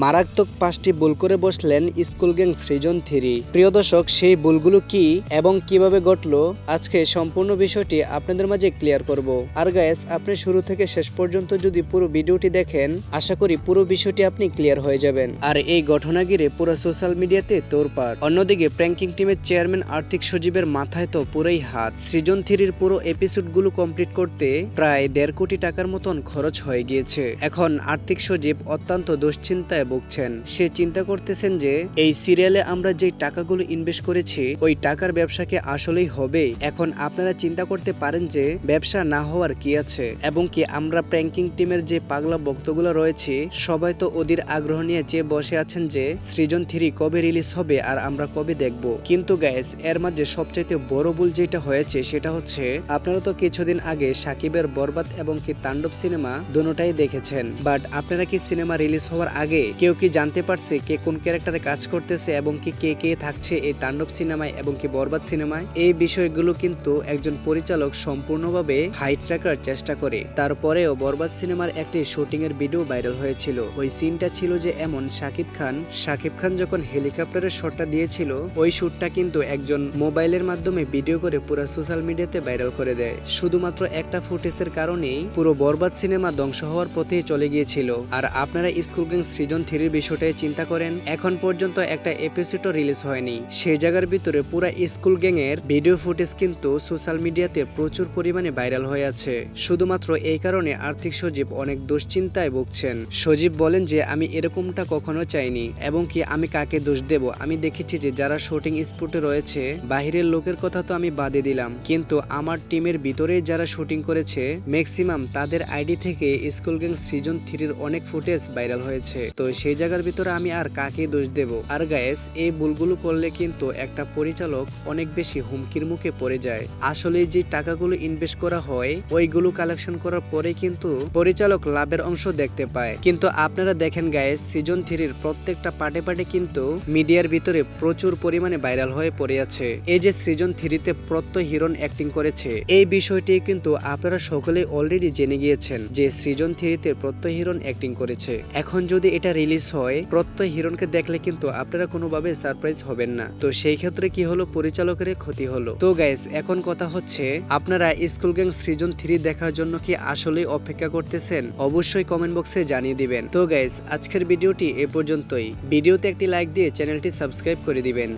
মারাত্মক পাঁচটি ভুল করে বসলেন স্কুল গ্যাং সৃজন থ্রি। প্রিয় দর্শক, সেই ভুলগুলো কি এবং কীভাবে ঘটলো? আজকে সম্পূর্ণ বিষয়টি আপনাদের মাঝে ক্লিয়ার করব। আর গায়েস আপনি শুরু থেকে শেষ পর্যন্ত যদি পুরো ভিডিওটি দেখেন, আশা করি পুরো বিষয়টি আপনি ক্লিয়ার হয়ে যাবেন। আর এই ঘটনা ঘিরে পুরো সোশ্যাল মিডিয়াতে তোরপাড় অন্যদিকে প্র্যাঙ্কিং টিমের চেয়ারম্যান আর্থিক সচিবের মাথায় তো পুরোই হাত। সৃজন থ্রির পুরো এপিসোডগুলো কমপ্লিট করতে প্রায় দেড় কোটি টাকার মতন খরচ হয়ে গিয়েছে। এখন আর্থিক সজীব অত্যন্ত দুশ্চিন্তায় ভুগছেন সে চিন্তা করতেছেন যে, এই সিরিয়ালে আমরা যে টাকাগুলো ইনভেস্ট করেছি, ওই টাকার ব্যবসাকে আসলেই হবে। এখন আপনারা চিন্তা করতে পারেন যে, ব্যবসা না হওয়ার কি আছে? এবং কি আমরা প্র্যাঙ্কিং টিমের যে পাগলা বক্তগুলো রয়েছে, সবাই তো ওদের আগ্রহ নিয়ে চেয়ে বসে আছেন যে, সৃজন থ্রি কবে রিলিজ হবে আর আমরা কবে দেখব। কিন্তু গ্যাস এর মাঝে সবচাইতে বড় ভুল যেটা হয়েছে, সেটা হচ্ছে, আপনারা তো কিছুদিন আগে সাকিবের বরবাদ এবং কি তাণ্ডব সিনেমা দুটাই দেখেছেন। বাট আপনারা কি সিনেমা রিলিজ হওয়ার আগে কেউ কি জানতে পারছে কে কোন ক্যারেক্টারে কাজ করতেছে এবং কি কে কে থাকছে এই তাণ্ডব সিনেমায় এবং কি বরবাদ সিনেমায়? এই বিষয়গুলো কিন্তু একজন পরিচালক সম্পূর্ণভাবে হাইট রাখার চেষ্টা করে। তারপরেও বরবাদ সিনেমার একটি শুটিং এর ভিডিও ভাইরাল হয়েছিল। ওই সিনটা ছিল যে এমন সাকিব খান সাকিব খান যখন হেলিকপ্টারের শটটা দিয়েছিল, ওই শুটটা কিন্তু একজন মোবাইলের মাধ্যমে ভিডিও করে পুরো সোশ্যাল মিডিয়াতে ভাইরাল করে দেয়। শুধুমাত্র একটা ফুটেজের কারণেই পুরো বরবাদ সিনেমা ধ্বংস হওয়ার পথে চলে গিয়েছিল। আর আপনারা স্কুল গ্যাং সৃজন থ্রির বিষয়টাই চিন্তা করেন। এখন পর্যন্ত একটা এপিসোডও রিলিজ হয়নি। সেই জায়গার ভিতরে পুরো স্কুল গ্যাং এর ভিডিও ফুটেজ কিন্তু সোশ্যাল মিডিয়াতে প্রচুর পরিমাণে ভাইরাল হয়ে আছে। শুধুমাত্র এই কারণে আর্থিক সজীব অনেক দুশ্চিন্তায় ভুগছেন। সজীব বলেন যে, আমি এরকমটা কখনো চাইনি এবং কি আমি কাকে দোষ দেব? আমি দেখেছি যে, যারা শুটিং স্পটে রয়েছে, বাহিরের লোকের কথা তো আমি বাদে দিলাম। কিন্তু আমার টিমের ভিতরে যারা শুটিং করেছে ম্যাক্সিমাম তাদের আইডি থেকে স্কুল গ্যাং সিজন থ্রির অনেক ফুটেজ ভাইরাল হয়েছে। তো সেই জায়গার ভিতরে আমি আর কাকে দোষ দেব? আর গায়েস এই ভুলগুলো করলে কিন্তু একটা পরিচালক অনেক বেশি হুমকির মুখে পড়ে যায়। আসলে যে টাকাগুলো ইনভেস্ট করা হয়, ওইগুলো কালেকশন করার পরে কিন্তু পরিচালক লাভের অংশ দেখতে পায়। কিন্তু আপনারা দেখেন গায়েস সিজন থ্রির প্রত্যেকটা পাটে পাটে কিন্তু মিডিয়ার ভিতরে প্রচুর পরিমাণে ভাইরাল হয়ে পড়ে আছে। এই যে সিজন থ্রিতে প্রত্যয় হিরণ অ্যাক্টিং করেছে, এই বিষয়টি কিন্তু আপনারা সকলেই অলরেডি জেনে গিয়েছেন যে সৃজন থ্রিতে প্রত্যয় হিরণ অ্যাক্টিং করেছে। এখন যদি এটা রিলিজ হয়, প্রত্যয় হিরণকে দেখলে কিন্তু আপনারা কোনোভাবে সারপ্রাইজ হবেন না। তো সেই ক্ষেত্রে কি হলো? পরিচালকের ক্ষতি হলো। তো গাইস এখন কথা হচ্ছে, আপনারা স্কুল গ্যাং সৃজন থ্রি দেখার জন্য কি আসলেই অপেক্ষা করতেছেন? অবশ্যই কমেন্ট বক্সে জানিয়ে দিবেন। তো গাইস আজকের ভিডিওটি এ পর্যন্তই। ভিডিওতে একটি লাইক দিয়ে চ্যানেলটি সাবস্ক্রাইব করে দিবেন।